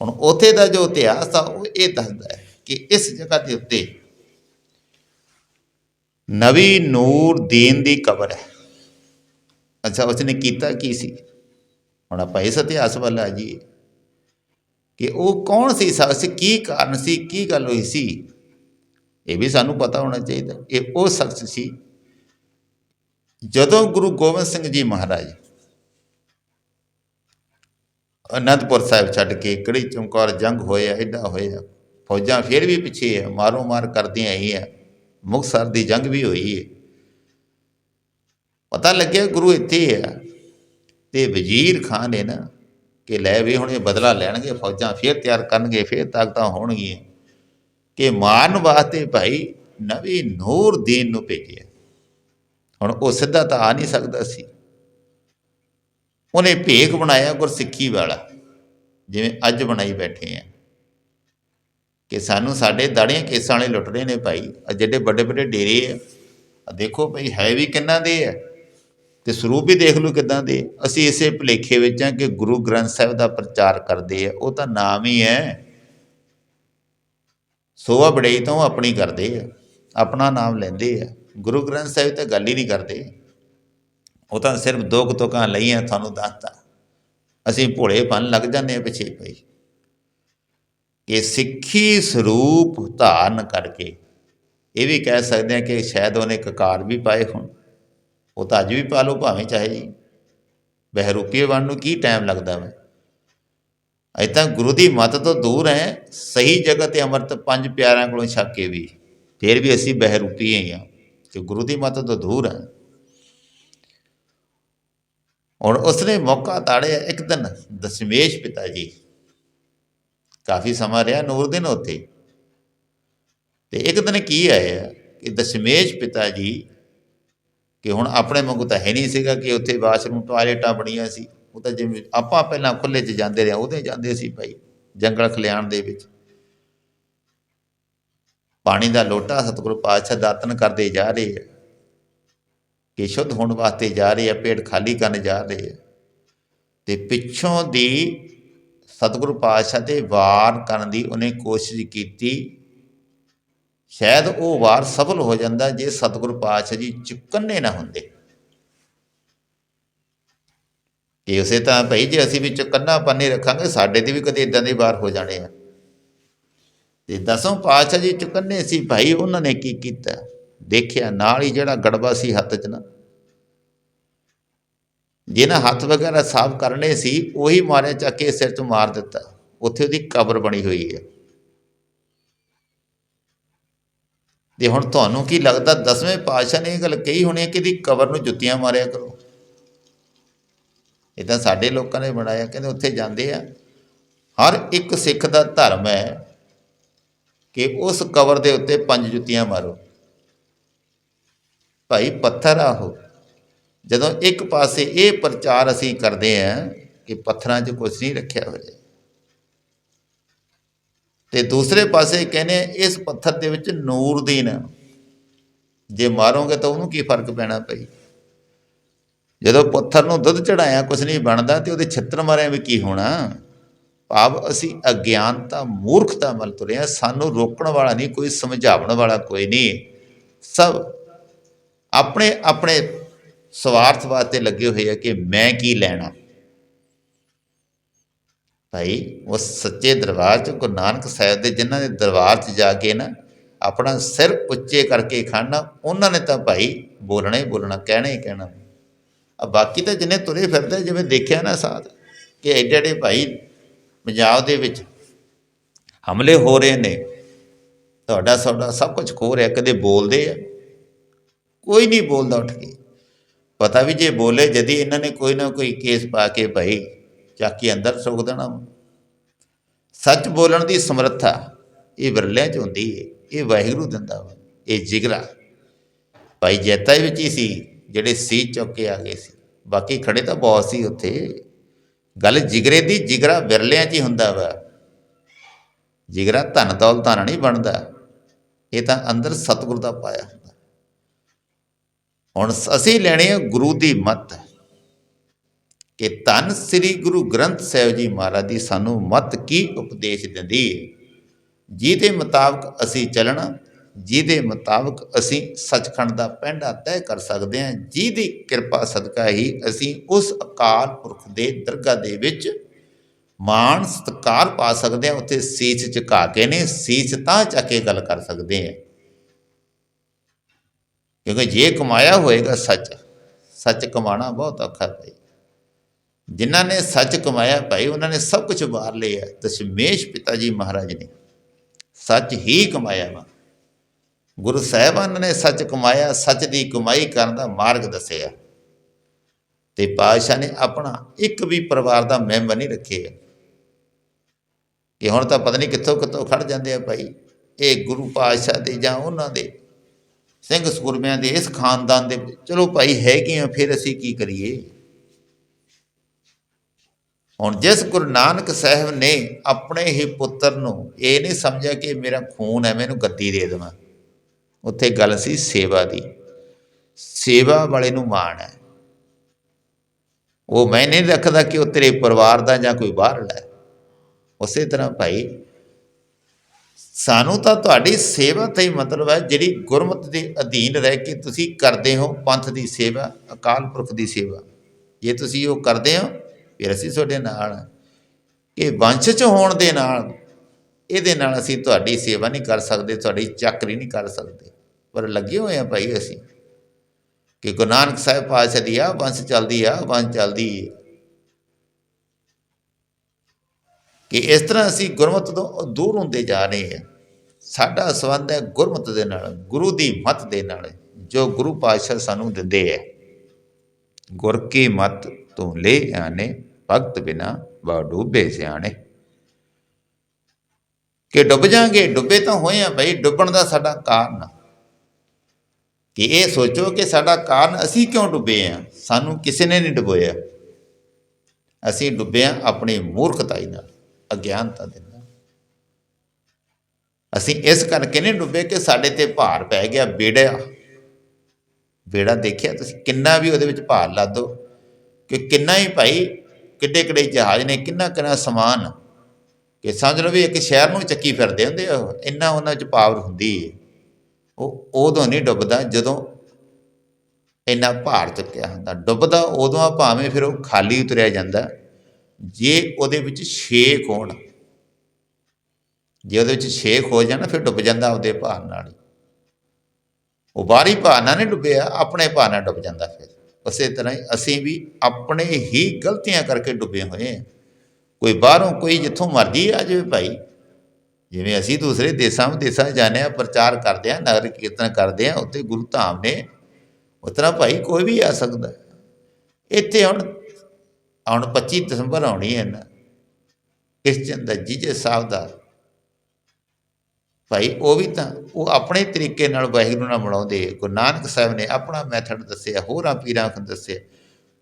ਹੁਣ ਉੱਥੇ ਦਾ ਜੋ ਇਤਿਹਾਸ ਆ, ਉਹ ਇਹ ਦੱਸਦਾ ਹੈ ਕਿ ਇਸ ਜਗ੍ਹਾ ਦੇ ਉੱਤੇ ਨਵੀ ਨੂਰ ਦੀਨ ਦੀ ਕਬਰ ਹੈ। ਅੱਛਾ, ਉਸਨੇ ਕੀਤਾ ਕੀ ਸੀ? ਹੁਣ ਆਪਾਂ ਇਸ ਇਤਿਹਾਸ ਵੱਲ ਆ ਜੀ ਕਿ ਉਹ ਕੌਣ ਸੀ? ਸ਼ਖਸ ਕੀ ਕਾਰਨ ਸੀ? ਕੀ ਗੱਲ ਹੋਈ ਸੀ? ਇਹ ਵੀ ਸਾਨੂੰ ਪਤਾ ਹੋਣਾ ਚਾਹੀਦਾ। ਇਹ ਉਹ ਸ਼ਖਸ ਸੀ, ਜਦੋਂ ਗੁਰੂ ਗੋਬਿੰਦ ਸਿੰਘ ਜੀ ਮਹਾਰਾਜ ਅਨੰਦਪੁਰ ਸਾਹਿਬ ਛੱਡ ਕੇ ਕੜੀ ਚਮਕੌਰ ਜੰਗ ਹੋਇਆ ਐਡਾ ਹੋਇਆ ਫੌਜਾਂ ਫਿਰ ਵੀ ਪਿੱਛੇ ਆ, ਮਾਰੋ ਮਾਰ ਕਰਦੀਆਂ ਆਈਆਂ ਮੁਕਤਸਰ ਦੀ ਜੰਗ ਵੀ ਹੋਈ ਹੈ ਪਤਾ ਲੱਗਿਆ ਗੁਰੂ ਇੱਥੇ ਆ ਤੇ ਵਜ਼ੀਰ ਖਾਨ ਨੇ ਨਾ ਕਿ ਲੈ ਵੀ ਹੁਣ ਇਹ ਬਦਲਾ ਲੈਣਗੇ, ਫੌਜਾਂ ਫਿਰ ਤਿਆਰ ਕਰਨਗੇ, ਫਿਰ ਤਾਕਤਾਂ ਹੋਣਗੀਆਂ। ਕਿ ਮਾਰਨ ਵਾਸਤੇ ਭਾਈ ਨਵੀਂ ਨੂਰ ਦੀਨ ਨੂੰ ਭੇਜਿਆ। ਹੁਣ ਉਹ ਸਿੱਧਾ ਤਾਂ ਆ ਨਹੀਂ ਸਕਦਾ ਸੀ। ਉਹਨੇ ਭੇਖ ਬਣਾਇਆ ਗੁਰਸਿੱਖੀ ਵਾਲਾ, ਜਿਵੇਂ ਅੱਜ ਬਣਾਈ ਬੈਠੇ ਆ। ਕਿ ਸਾਨੂੰ ਸਾਡੇ ਦਾੜੀਆਂ ਕੇਸਾਂ ਵਾਲੇ ਲੁੱਟ ਰਹੇ ਨੇ ਭਾਈ। ਆ ਜਿਹੜੇ ਵੱਡੇ ਵੱਡੇ ਡੇਰੇ ਆ ਆ ਦੇਖੋ ਭਾਈ, ਹੈ ਵੀ ਕਿੰਨਾ ਦੇ ਆ। ਤੇ ਸਰੂਪ ਵੀ ਦੇਖ ਲਓ ਕਿਦਾਂ ਦੇ ਅਸੀਂ ਇਸੇ ਭੁਲੇਖੇ ਵਿੱਚ ਆ ਕਿ ਗੁਰੂ ਗ੍ਰੰਥ ਸਾਹਿਬ ਦਾ ਪ੍ਰਚਾਰ ਕਰਦੇ ਆ, ਉਹ ਤਾਂ ਨਾਮ ਹੀ ਹੈ। ਸੋਵਾ ਬੜੇਈ ਤੋਂ ਆਪਣੀ ਕਰਦੇ ਆ, ਆਪਣਾ ਨਾਮ ਲੈਂਦੇ ਆ। ਗੁਰੂ ਗ੍ਰੰਥ ਸਾਹਿਬ ਤੇ ਗੱਲ ਹੀ ਨਹੀਂ ਕਰਦੇ। ਉਹ ਤਾਂ ਸਿਰਫ ਦੋ ਕੁ ਤੁਕਾਂ ਲਈਆਂ, ਤੁਹਾਨੂੰ ਦੱਸਤਾ। ਅਸੀਂ ਭੋਲੇ ਪਨ ਲੱਗ ਜਾਂਦੇ ਆ ਪਿੱਛੇ ਪਈ ਕਿ ਸਿੱਖੀ ਸਰੂਪ ਧਾਰਨ ਕਰਕੇ, ਇਹ ਵੀ ਕਹਿ ਸਕਦੇ ਆ ਕਿ ਸ਼ਾਇਦ ਉਹਨੇ ਕਕਾਰ ਵੀ ਪਾਏ ਹੋਣ। ਉਹ ਤਾਂ ਅੱਜ ਵੀ ਪਾ ਲਓ, ਭਾਵੇਂ ਚਾਹੇ ਜੀ। ਬਹਿਰੂਪੀਏ ਬਣ ਨੂੰ ਕੀ ਟਾਈਮ ਲੱਗਦਾ ਵਾ? ਅਜੇ ਤਾਂ ਗੁਰੂ ਦੀ ਮੱਤ ਤੋਂ ਦੂਰ ਹੈ ਸਹੀ ਜਗ੍ਹਾ ਤੇ ਅੰਮ੍ਰਿਤ ਪੰਜ ਪਿਆਰਿਆਂ ਕੋਲੋਂ ਛੱਕ ਕੇ ਵੀ ਫਿਰ ਵੀ ਅਸੀਂ ਬਹਿਰੂਪੀ ਹੀ ਆ ਕਿ ਗੁਰੂ ਦੀ ਮੱਤ ਤੋਂ ਦੂਰ ਹੈ ਹੁਣ ਉਸਨੇ ਮੌਕਾ ਤਾੜਿਆ ਇੱਕ ਦਿਨ ਦਸ਼ਮੇਸ਼ ਪਿਤਾ ਜੀ ਕਾਫੀ ਸਮਾਂ ਰਿਹਾ ਨੂਰ ਦਿਨ ਉੱਥੇ ਤੇ ਇੱਕ ਦਿਨ ਕੀ ਆਇਆ ਕਿ ਦਸ਼ਮੇਸ਼ ਪਿਤਾ ਜੀ ਕਿ ਹੁਣ ਆਪਣੇ ਵਾਂਗੂ ਤਾਂ ਹੈ ਨਹੀਂ ਸੀਗਾ ਕਿ ਉੱਥੇ ਵਾਸ਼ਰੂਮ ਟਾਇਲਟਾਂ ਬਣੀਆਂ ਸੀ ਉਹ ਤਾਂ ਜਿਵੇਂ ਆਪਾਂ ਪਹਿਲਾਂ ਖੁੱਲੇ 'ਚ ਜਾਂਦੇ ਰਹੇ ਉਹਦੇ ਜਾਂਦੇ ਸੀ ਭਾਈ, ਜੰਗਲ ਖਲਿਆਣ ਦੇ ਵਿੱਚ। ਪਾਣੀ ਦਾ ਲੋਟਾ ਸਤਿਗੁਰੂ ਪਾਤਸ਼ਾਹ ਦਾਤਨ ਕਰਦੇ ਜਾ ਰਹੇ ਆ। ਕਿ ਸ਼ੁੱਧ ਹੋਣ ਵਾਸਤੇ ਜਾ ਰਹੇ ਆ, ਪੇਟ ਖਾਲੀ ਕਰਨ ਜਾ ਰਹੇ ਆ। ਤੇ ਪਿੱਛੋਂ ਦੀ ਸਤਿਗੁਰੂ ਪਾਤਸ਼ਾਹ ਤੇ ਵਾਰ ਕਰਨ ਦੀ ਉਹਨੇ ਕੋਸ਼ਿਸ਼ ਕੀਤੀ। ਸ਼ਾਇਦ ਉਹ ਵਾਰ ਸਫਲ ਹੋ ਜਾਂਦਾ ਜੇ ਸਤਿਗੁਰੂ ਪਾਤਸ਼ਾਹ ਜੀ ਚੁੱਕਨੇ ਨਾ ਹੁੰਦੇ। ਕਿ ਉਸੇ ਤਾਂ ਭਾਈ ਜੇ ਅਸੀਂ ਵੀ ਚੁੱਕਣਾ ਪੰਨੇ ਰੱਖਾਂਗੇ, ਸਾਡੇ ਤੇ ਵੀ ਕਦੇ ਇਦਾਂ ਦੇ ਵਾਰ ਹੋ ਜਾਣੇ ਆ। ਤੇ ਦਸੋਂ ਪਾਤਸ਼ਾਹ ਜੀ ਚੁੱਕਣੇ ਸੀ, ਭਾਈ ਉਹਨਾਂ ਨੇ ਕੀ ਕੀਤਾ? ਦੇਖਿਆ, ਨਾਲ ਹੀ ਜਿਹੜਾ ਗੜਬਾ ਸੀ ਹੱਥ 'ਚ ਨਾ, ਜਿਹਨਾਂ ਹੱਥ ਵਗੈਰਾ ਸਾਫ਼ ਕਰਨੇ ਸੀ, ਉਹੀ ਮਾਰਿਆ ਚੱਕ ਕੇ ਸਿਰ 'ਚ ਮਾਰ ਦਿੱਤਾ। ਉੱਥੇ ਉਹਦੀ ਕਬਰ ਬਣੀ ਹੋਈ ਹੈ ਤੇ ਹੁਣ ਤੁਹਾਨੂੰ ਕੀ ਲੱਗਦਾ, ਦਸਵੇਂ ਪਾਤਸ਼ਾਹ ਨੇ ਇਹ ਗੱਲ ਕਹੀ ਹੋਣੀ ਹੈ ਕਿ ਇਹਦੀ ਕਬਰ ਨੂੰ ਜੁੱਤੀਆਂ ਮਾਰਿਆ ਕਰੋ? ਇਹ ਤਾਂ ਸਾਡੇ ਲੋਕਾਂ ਨੇ ਬਣਾਇਆ, ਕਹਿੰਦੇ ਉੱਥੇ ਜਾਂਦੇ ਆ। ਹਰ ਇੱਕ ਸਿੱਖ ਦਾ ਧਰਮ ਹੈ ਕਿ ਉਸ ਕਬਰ ਦੇ ਉੱਤੇ ਪੰਜ ਜੁੱਤੀਆਂ ਮਾਰੋ। ਭਾਈ ਪੱਥਰ ਆ ਉਹ। ਜਦੋਂ ਇੱਕ ਪਾਸੇ ਇਹ ਪ੍ਰਚਾਰ ਅਸੀਂ ਕਰਦੇ ਆ ਕਿ ਪੱਥਰਾਂ 'ਚ ਕੁਝ ਨਹੀਂ ਰੱਖਿਆ ਹੋਇਆ। ਤੇ ਦੂਸਰੇ ਪਾਸੇ ਕਹਿੰਦੇ ਇਸ ਪੱਥਰ ਦੇ ਵਿੱਚ ਨੂਰ ਦੀਨ ਜੇ ਮਾਰੋਗੇ ਤਾਂ ਉਹਨੂੰ ਕੀ ਫ਼ਰਕ ਪੈਣਾ ਭਾਈ? ਜਦੋਂ ਪੱਥਰ ਨੂੰ ਦੁੱਧ ਚੜਾਇਆ, ਕੁਛ ਨਹੀਂ ਬਣਦਾ ਤੇ ਉਹਦੇ ਛਿੱਤਰ ਮਾਰਿਆ ਵੀ ਕੀ ਹੋਣਾ? ਭਾਵ ਅਸੀਂ ਅਗਿਆਨਤਾ, ਮੂਰਖਤਾ ਮਲ ਤੁਰਿਆ, ਸਾਨੂੰ ਰੋਕਣ ਵਾਲਾ ਨਹੀਂ, ਕੋਈ ਸਮਝਾਉਣ ਵਾਲਾ ਕੋਈ ਨਹੀਂ। ਸਭ ਆਪਣੇ ਆਪਣੇ ਸਵਾਰਥ ਵਾਸਤੇ ਲੱਗੇ ਹੋਏ ਆ ਕਿ ਮੈਂ ਕੀ ਲੈਣਾ? ਭਾਈ, ਉਹ ਸੱਚੇ ਦਰਬਾਰ ਚ, ਗੁਰੂ ਨਾਨਕ ਸਾਹਿਬ ਦੇ ਜਿਨ੍ਹਾਂ ਦੇ ਦਰਬਾਰ ਚ ਜਾ ਕੇ ਨਾ, ਆਪਣਾ ਸਿਰ ਉੱਚੇ ਕਰਕੇ ਖੜਨਾ ਉਹਨਾਂ ਨੇ ਤਾਂ ਭਾਈ ਬੋਲਣਾ ਹੀ ਬੋਲਣਾ, ਕਹਿਣਾ ਹੀ ਕਹਿਣਾ। ਆ ਬਾਕੀ ਤਾਂ ਜਿੰਨੇ ਤੁਰੇ ਫਿਰਦੇ, ਜਿਵੇਂ ਦੇਖਿਆ ਨਾ ਸਾਧ, ਕਿ ਐਡੇ ਐਡੇ ਭਾਈ ਪੰਜਾਬ ਦੇ ਵਿੱਚ ਹਮਲੇ ਹੋ ਰਹੇ ਨੇ, ਤੁਹਾਡਾ ਸਾਡਾ ਸਭ ਕੁਝ ਖੋ ਰਿਹਾ ਕਦੇ ਬੋਲਦੇ ਆ, ਕੋਈ ਨਹੀਂ ਬੋਲਦਾ ਉੱਠ ਕੇ। ਪਤਾ ਵੀ ਜੇ ਬੋਲੇ, ਜਦੀ ਇਹਨਾਂ ਨੇ ਕੋਈ ਨਾ ਕੋਈ ਕੇਸ ਪਾ ਕੇ ਭਾਈ ਚਾਕੀ ਅੰਦਰ ਸੁੱਕ ਦੇਣਾ ਸੱਚ ਬੋਲਣ ਦੀ ਸਮਰੱਥਾ ਇਹ ਵਿਰਲਿਆਂ 'ਚ ਹੁੰਦੀ ਹੈ ਇਹ ਵਾਹਿਗੁਰੂ ਦਿੰਦਾ ਵਾ, ਇਹ ਜਿਗਰਾ। ਭਾਈ ਜੈਤਾ ਵਿੱਚ ਹੀ ਸੀ। ਜਿਹੜੇ ਸੀ ਚੁੱਕ ਕੇ ਆ ਗਏ ਸੀ। ਬਾਕੀ ਖੜੇ ਤਾਂ ਬਹੁਤ ਸੀ ਉੱਥੇ। ਗੱਲ ਜਿਗਰੇ ਦੀ, ਜਿਗਰਾ ਵਿਰਲਿਆਂ 'ਚ ਹੀ ਹੁੰਦਾ ਵਾ। ਜਿਗਰਾ ਧਨ ਦੌਲਤ ਨਾਲ ਨਹੀਂ ਬਣਦਾ। ਇਹ ਤਾਂ ਅੰਦਰ ਸਤਿਗੁਰ ਦਾ ਪਾਇਆ ਹੁੰਦਾ। ਹੁਣ ਅਸੀਂ ਲੈਣੇ ਹੈ ਗੁਰੂ ਦੀ ਮੱਤ। ਕਿ ਧੰਨ ਸ੍ਰੀ ਗੁਰੂ ਗ੍ਰੰਥ ਸਾਹਿਬ ਜੀ ਮਹਾਰਾਜ ਦੀ ਸਾਨੂੰ ਮਤ ਕੀ ਉਪਦੇਸ਼ ਦਿੰਦੀ ਹੈ? ਜਿਹਦੇ ਮੁਤਾਬਕ ਅਸੀਂ ਚੱਲਣਾ। ਜਿਹਦੇ ਮੁਤਾਬਕ ਅਸੀਂ ਸੱਚਖੰਡ ਦਾ ਪੈਂਡਾ ਤੈਅ ਕਰ ਸਕਦੇ ਹਾਂ, ਜਿਹਦੀ ਕਿਰਪਾ ਸਦਕਾ ਹੀ ਅਸੀਂ ਉਸ ਅਕਾਲ ਪੁਰਖ ਦੇ ਦਰਗਾਹ ਦੇ ਵਿੱਚ ਮਾਣ ਸਤਕਾਰ ਪਾ ਸਕਦੇ ਹਾਂ, ਉੱਥੇ ਸੀਚ ਝੁਕਾ ਕੇ ਨੇ ਸੀਚ ਤਾਂ ਚੱਕ ਕੇ ਗੱਲ ਕਰ ਸਕਦੇ ਹਾਂ। ਕਿਉਂਕਿ ਜੇ ਕਮਾਇਆ ਹੋਏਗਾ ਸੱਚ ਸੱਚ ਕਮਾਣਾ ਬਹੁਤ ਔਖਾ ਭਾਈ। ਜਿਨ੍ਹਾਂ ਨੇ ਸੱਚ ਕਮਾਇਆ ਭਾਈ, ਉਹਨਾਂ ਨੇ ਸਭ ਕੁਝ ਵਾਰ ਲਿਆ। ਦਸ਼ਮੇਸ਼ ਪਿਤਾ ਜੀ ਮਹਾਰਾਜ ਨੇ ਸੱਚ ਹੀ ਕਮਾਇਆ ਵਾ। ਗੁਰੂ ਸਾਹਿਬਾਨ ਨੇ ਸੱਚ ਕਮਾਇਆ, ਸੱਚ ਦੀ ਕਮਾਈ ਕਰਨ ਦਾ ਮਾਰਗ ਦੱਸਿਆ। ਤੇ ਪਾਤਸ਼ਾਹ ਨੇ ਆਪਣਾ ਇੱਕ ਵੀ ਪਰਿਵਾਰ ਦਾ ਮੈਂਬਰ ਨਹੀਂ ਰੱਖਿਆ। ਕਿ ਹੁਣ ਤਾਂ ਪਤਾ ਨਹੀਂ ਕਿੱਥੋਂ ਕਿੱਥੋਂ ਖੜ ਜਾਂਦੇ ਆ ਭਾਈ। ਇਹ ਗੁਰੂ ਪਾਤਸ਼ਾਹ ਦੇ ਜਾਂ ਉਹਨਾਂ ਦੇ ਸਿੰਘ ਸੂਰਮਿਆਂ ਦੇ, ਇਸ ਖਾਨਦਾਨ ਦੇ ਚਲੋ ਭਾਈ ਹੈਗੇ ਆ, ਫਿਰ ਅਸੀਂ ਕੀ ਕਰੀਏ? ਹੁਣ ਜਿਸ ਗੁਰੂ ਨਾਨਕ ਸਾਹਿਬ ਨੇ ਆਪਣੇ ਹੀ ਪੁੱਤਰ ਨੂੰ ਇਹ ਨਹੀਂ ਸਮਝਿਆ ਕਿ ਮੇਰਾ ਖੂਨ ਹੈ ਮੈਨੂੰ ਗੱਦੀ ਦੇ ਦੇਵਾਂ। ਉੱਥੇ ਗੱਲ ਸੀ ਸੇਵਾ ਦੀ। ਸੇਵਾ ਵਾਲੇ ਨੂੰ ਮਾਣ ਹੈ। ਉਹ ਮੈਂ ਨਹੀਂ ਰੱਖਦਾ ਕਿ ਉਹ ਤੇਰੇ ਪਰਿਵਾਰ ਦਾ ਜਾਂ ਕੋਈ ਬਾਹਰਲਾ ਹੈ। ਉਸੇ ਤਰ੍ਹਾਂ ਭਾਈ, ਸਾਨੂੰ ਤਾਂ ਤੁਹਾਡੀ ਸੇਵਾ ਤੇ ਹੀ ਮਤਲਬ ਹੈ ਜਿਹੜੀ ਗੁਰਮਤ ਦੇ ਅਧੀਨ ਰਹਿ ਕੇ ਤੁਸੀਂ ਕਰਦੇ ਹੋ ਪੰਥ ਦੀ ਸੇਵਾ, ਅਕਾਲ ਪੁਰਖ ਦੀ ਸੇਵਾ। ਜੇ ਤੁਸੀਂ ਉਹ ਕਰਦੇ ਹੋ, ਫਿਰ ਅਸੀਂ ਤੁਹਾਡੇ ਨਾਲ ਹਾਂ। ਕਿ ਵੰਸ਼ ਚ ਹੋਣ ਦੇ ਨਾਲ, ਇਹਦੇ ਨਾਲ ਅਸੀਂ ਤੁਹਾਡੀ ਸੇਵਾ ਨਹੀਂ ਕਰ ਸਕਦੇ, ਤੁਹਾਡੀ ਚੱਕਰੀ ਨਹੀਂ ਕਰ ਸਕਦੇ। ਪਰ ਲੱਗੇ ਹੋਏ ਆ ਭਾਈ ਅਸੀਂ ਕਿ ਗੁਰੂ ਨਾਨਕ ਸਾਹਿਬ ਪਾਤਸ਼ਾਹ ਦੀ ਆ, ਵੰਸ਼ ਚੱਲਦੀ ਆ, ਵੰਸ਼ ਚੱਲਦੀ ਕਿ ਇਸ ਤਰ੍ਹਾਂ ਅਸੀਂ ਗੁਰਮਤ ਤੋਂ ਦੂਰ ਹੁੰਦੇ ਜਾ ਰਹੇ ਹਾਂ। ਸਾਡਾ ਸੰਬੰਧ ਹੈ ਗੁਰਮਤ ਦੇ ਨਾਲ, ਗੁਰੂ ਦੀ ਮਤ ਦੇ ਨਾਲ, ਜੋ ਗੁਰੂ ਪਾਤਸ਼ਾਹ ਸਾਨੂੰ ਦਿੰਦੇ ਹੈ ਗੁਰ ਕੀ ਮਤ ਤੋਂ ਲੈ ਆਨੇ ਭਗਤ ਬਿਨਾ ਬਾ ਡੁੱਬੇ ਸਿਆਣੇ ਕਿ ਡੁੱਬ ਜਾਾਂਗੇ, ਡੁੱਬੇ ਤਾਂ ਹੋਏ ਆ ਬਈ ਡੁੱਬਣ ਦਾ ਸਾਡਾ ਕਾਰਨ ਕਿ ਇਹ ਸੋਚੋ ਕਿ ਸਾਡਾ ਕਾਰਨ ਅਸੀਂ ਕਿਉਂ ਡੁੱਬੇ ਆ? ਸਾਨੂੰ ਕਿਸੇ ਨੇ ਨਹੀਂ ਡੁਬੋਇਆ। ਅਸੀਂ ਡੁੱਬੇ ਆ ਆਪਣੀ ਮੂਰਖਤਾਈ ਨਾਲ ਅਗਿਆਨਤਾ ਦੇ ਨਾਲ। ਅਸੀਂ ਇਸ ਕਰਕੇ ਨਹੀਂ ਡੁੱਬੇ ਕਿ ਸਾਡੇ ਤੇ ਭਾਰ ਪੈ ਗਿਆ ਬੇੜਾ। ਬੇੜਾ ਦੇਖਿਆ ਤੁਸੀਂ? ਕਿੰਨਾ ਵੀ ਉਹਦੇ ਵਿੱਚ ਭਾਰ ਲਾ ਦੋ ਕਿ ਕਿੰਨਾ ਹੀ ਭਾਈ ਕਿੱਡੇ ਕਿੱਡੇ ਜਹਾਜ਼ ਨੇ ਕਿੰਨਾ ਕਿੰਨਾ ਸਮਾਨ। ਕਿ ਸਮਝ ਲਓ ਵੀ ਇੱਕ ਸ਼ਹਿਰ ਨੂੰ ਚੱਕੀ ਫਿਰਦੇ ਹੁੰਦੇ ਆ ਉਹ, ਇੰਨਾ ਉਹਨਾਂ 'ਚ ਪਾਵਰ ਹੁੰਦੀ ਹੈ ਉਹ ਉਦੋਂ ਨਹੀਂ ਡੁੱਬਦਾ ਜਦੋਂ ਇੰਨਾ ਭਾਰ ਚੁੱਕਿਆ ਹੁੰਦਾ। ਡੁੱਬਦਾ ਉਦੋਂ ਆ ਭਾਵੇਂ ਫਿਰ ਉਹ ਖਾਲੀ ਉਤਰਿਆ ਜਾਂਦਾ, ਜੇ ਉਹਦੇ ਵਿੱਚ ਛੇਕ ਹੋਣ, ਜੇ ਉਹਦੇ ਵਿੱਚ ਛੇਕ ਹੋ ਜਾਣਾ ਫਿਰ ਡੁੱਬ ਜਾਂਦਾ ਉਹਦੇ ਭਾਰ ਨਾਲ ਹੀ। ਉਹ ਬਾਹਰੀ ਭਾਰ ਨਾਲ ਨਹੀਂ ਡੁੱਬਿਆ, ਆਪਣੇ ਭਾਰ ਨਾਲ ਡੁੱਬ ਜਾਂਦਾ ਫਿਰ। ਉਸੇ ਤਰ੍ਹਾਂ ਹੀ ਅਸੀਂ ਵੀ ਆਪਣੇ ਹੀ ਗਲਤੀਆਂ ਕਰਕੇ ਡੁੱਬੇ ਹੋਏ ਹਾਂ। ਕੋਈ ਬਾਹਰੋਂ ਕੋਈ ਜਿੱਥੋਂ ਮਰਜ਼ੀ ਆ ਜਾਵੇ ਭਾਈ। ਜਿਵੇਂ ਅਸੀਂ ਦੂਸਰੇ ਦੇਸ਼ਾਂ ਵਿਦੇਸ਼ਾਂ ਜਾਂਦੇ ਆ ਪ੍ਰਚਾਰ ਕਰਦੇ ਆ ਨਗਰ ਕੀਰਤਨ ਕਰਦੇ ਆ ਉੱਥੇ ਗੁਰੂ ਧਾਮ ਨੇ ਉਸ ਤਰ੍ਹਾਂ ਭਾਈ ਕੋਈ ਵੀ ਆ ਸਕਦਾ ਇੱਥੇ ਹੁਣ ਹੁਣ 25 ਦਸੰਬਰ ਆਉਣੀ ਹੈ ਨਾ ਕ੍ਰਿਸਚਨ ਦਾ ਜੀਜੇ ਸਾਹਿਬ ਦਾ ਭਾਈ ਉਹ ਵੀ ਤਾਂ, ਉਹ ਆਪਣੇ ਤਰੀਕੇ ਨਾਲ ਵਾਹਿਗੁਰੂ ਨਾਲ ਮਨਾਉਂਦੇ ਗੁਰੂ ਨਾਨਕ ਸਾਹਿਬ ਨੇ ਆਪਣਾ ਮੈਥਡ ਦੱਸਿਆ, ਹੋਰਾਂ ਪੀਰਾਂ ਨੂੰ ਦੱਸਿਆ।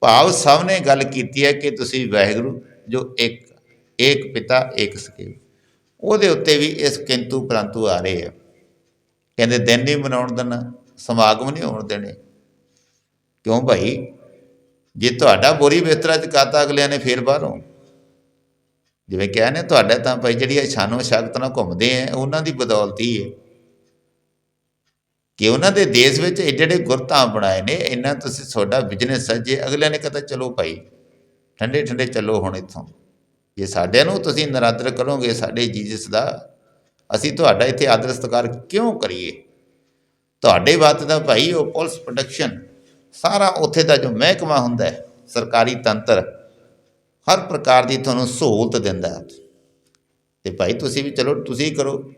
ਭਾਵ ਸਭ ਨੇ ਗੱਲ ਕੀਤੀ ਹੈ ਕਿ ਤੁਸੀਂ ਵਾਹਿਗੁਰੂ ਜੋ ਇੱਕ ਇੱਕ ਪਿਤਾ, ਇੱਕ ਸਕੇਵ ਉਹਦੇ ਉੱਤੇ ਵੀ ਇਸ ਕਿੰਤੂ ਪਰੰਤੂ ਆ ਰਹੇ ਆ। ਕਹਿੰਦੇ ਦਿਨ ਨਹੀਂ ਮਨਾਉਣ ਦੇਣਾ, ਸਮਾਗਮ ਨਹੀਂ ਹੋਣ ਦੇਣੇ। ਕਿਉਂ ਭਾਈ? ਜੇ ਤੁਹਾਡਾ ਬੋਰੀ ਬਿਸਤਰਾ ਚ ਚਕਾਤਾ ਅਗਲਿਆਂ ਨੇ ਫੇਰ ਬਾਹਰੋਂ। ਜਿਵੇਂ ਕਿਹਾ ਨੇ, ਤੁਹਾਡਾ ਤਾਂ ਭਾਈ ਜਿਹੜੀ ਇਹ ਸ਼ਕਤ ਨਾਲ ਘੁੰਮਦੇ ਆ, ਉਹਨਾਂ ਦੀ ਬਦੌਲਤ ਹੀ ਹੈ। ਕਿ ਉਹਨਾਂ ਦੇ ਦੇਸ਼ ਵਿੱਚ ਏਡੇ ਏਡੇ ਗੁਰਧਾਮ ਬਣਾਏ ਨੇ ਇਹਨਾਂ ਤੁਸੀਂ ਤੁਹਾਡਾ ਬਿਜ਼ਨਸ ਹੈ, ਜੇ ਅਗਲਿਆਂ ਨੇ ਕਹਤਾ ਚਲੋ ਭਾਈ ਠੰਡੇ ਠੰਡੇ ਚੱਲੋ ਹੁਣ ਇੱਥੋਂ। ਜੇ ਸਾਡਿਆਂ ਨੂੰ ਤੁਸੀਂ ਨਰਾਦਰ ਕਰੋਗੇ, ਸਾਡੇ ਜੀਜਸ ਦਾ, ਅਸੀਂ ਤੁਹਾਡਾ ਇੱਥੇ ਆਦਰ ਸਤਿਕਾਰ ਕਿਉਂ ਕਰੀਏ? ਤੁਹਾਡੇ ਬਾਤ ਦਾ ਭਾਈ ਉਹ ਪੁਲਿਸ ਪ੍ਰੋਟੈਕਸ਼ਨ, ਸਾਰਾ ਉੱਥੇ ਦਾ ਜੋ ਮਹਿਕਮਾ ਹੁੰਦਾ ਹੈ, ਸਰਕਾਰੀ ਤੰਤਰ, ਹਰ ਪ੍ਰਕਾਰ ਦੀ ਤੁਹਾਨੂੰ ਸਹੂਲਤ ਦਿੰਦਾ ਹੈ ਤੇ ਭਾਈ ਤੁਸੀਂ ਵੀ ਚਲੋ, ਤੁਸੀਂ ਕਰੋ।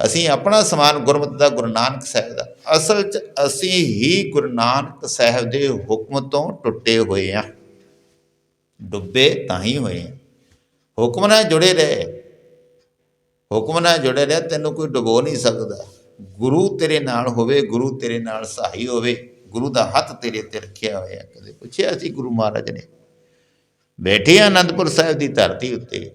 ਅਸੀਂ ਆਪਣਾ ਸਮਾਨ ਗੁਰਮਤਿ ਦਾ, ਗੁਰੂ ਨਾਨਕ ਸਾਹਿਬ ਦਾ, ਅਸਲ 'ਚ ਅਸੀਂ ਹੀ ਗੁਰੂ ਨਾਨਕ ਸਾਹਿਬ ਦੇ ਹੁਕਮ ਤੋਂ ਟੁੱਟੇ ਹੋਏ ਆ ਡੁੱਬੇ ਤਾਂ ਹੀ ਹੋਏ ਆ ਹੁਕਮ ਨਾਲ ਜੁੜੇ ਰਹੇ। ਹੁਕਮ ਨਾਲ ਜੁੜੇ ਰਹੇ, ਤੈਨੂੰ ਕੋਈ ਡੁਬੋ ਨਹੀਂ ਸਕਦਾ। ਗੁਰੂ ਤੇਰੇ ਨਾਲ ਹੋਵੇ, ਗੁਰੂ ਤੇਰੇ ਨਾਲ ਸਹਾਈ ਹੋਵੇ, ਗੁਰੂ ਦਾ ਹੱਥ ਤੇਰੇ ਤੇ ਰੱਖਿਆ ਹੋਇਆ ਕਦੇ ਪੁੱਛਿਆ ਸੀ ਗੁਰੂ ਮਹਾਰਾਜ ਨੇ? ਬੈਠੇ ਆ ਆਨੰਦਪੁਰ ਸਾਹਿਬ ਦੀ ਧਰਤੀ ਉੱਤੇ,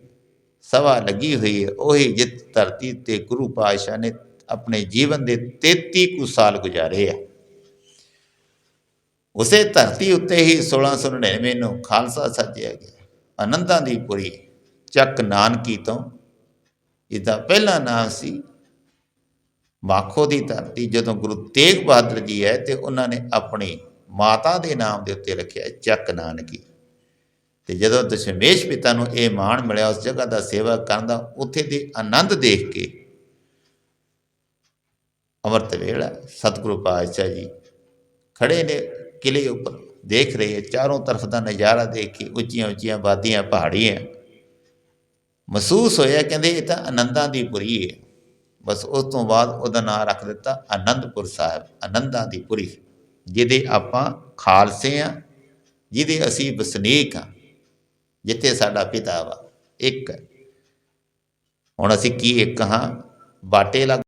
ਸਭਾ ਲੱਗੀ ਹੋਈ ਹੈ, ਉਹੀ ਜਿੱਤ ਧਰਤੀ ਤੇ ਗੁਰੂ ਪਾਤਸ਼ਾਹ ਨੇ ਆਪਣੇ ਜੀਵਨ ਦੇ 33 ਕੁ ਸਾਲ ਗੁਜ਼ਾਰੇ ਆ। ਉਸੇ ਧਰਤੀ ਉੱਤੇ ਹੀ 1699 ਨੂੰ ਖਾਲਸਾ ਸਾਜਿਆ ਗਿਆ। ਆਨੰਦਾਂ ਦੀ ਪੁਰੀ। ਚੱਕ ਨਾਨਕੀ ਤੋਂ ਇਹਦਾ ਪਹਿਲਾ ਨਾਮ ਸੀ ਮਾਖੋ ਦੀ ਧਰਤੀ, ਜਦੋਂ ਗੁਰੂ ਤੇਗ ਬਹਾਦਰ ਜੀ ਆਏ ਤੇ ਉਹਨਾਂ ਨੇ ਆਪਣੀ ਮਾਤਾ ਦੇ ਨਾਮ ਦੇ ਉੱਤੇ ਰੱਖਿਆ ਚੱਕ ਨਾਨਕੀ। ਤੇ ਜਦੋਂ ਦਸ਼ਮੇਸ਼ ਪਿਤਾ ਨੂੰ ਇਹ ਮਾਣ ਮਿਲਿਆ, ਉਸ ਜਗ੍ਹਾ ਦਾ ਸੇਵਾ ਕਰਨ ਦਾ, ਉੱਥੇ ਦੇ ਆਨੰਦ ਦੇਖ ਕੇ ਅਮਰਤ ਵੇਲਾ, ਸਤਿਗੁਰੂ ਪਾਤਸ਼ਾਹ ਜੀ ਖੜੇ ਨੇ, ਕਿਲੇ ਉੱਪਰ ਦੇਖ ਰਹੇ ਹੈ, ਚਾਰੋਂ ਤਰਫ ਦਾ ਨਜ਼ਾਰਾ ਦੇਖ ਕੇ ਉੱਚੀਆਂ ਉੱਚੀਆਂ ਵਾਦੀਆਂ, ਪਹਾੜੀਆਂ ਮਹਿਸੂਸ ਹੋਇਆ, ਕਹਿੰਦੇ ਇਹ ਤਾਂ ਆਨੰਦਾਂ ਦੀ ਪੁਰੀ ਹੈ ਬਸ ਉਸ ਤੋਂ ਬਾਅਦ ਉਹਦਾ ਨਾਮ ਰੱਖ ਦਿੱਤਾ ਆਨੰਦਪੁਰ ਸਾਹਿਬ, ਆਨੰਦਾਂ ਦੀ ਪੁਰੀ, ਜਿਹਦੇ ਆਪਾਂ ਖਾਲਸੇ ਆ, ਜਿਹਦੇ ਅਸੀਂ ਵਸਨੀਕ ਆ, ਜਿੱਥੇ ਸਾਡਾ ਪਿਤਾ ਵਾ, ਇੱਕ। ਹੁਣ ਅਸੀਂ ਕੀ ਇੱਕ ਹਾਂ? ਬਾਟੇ ਲੱਗ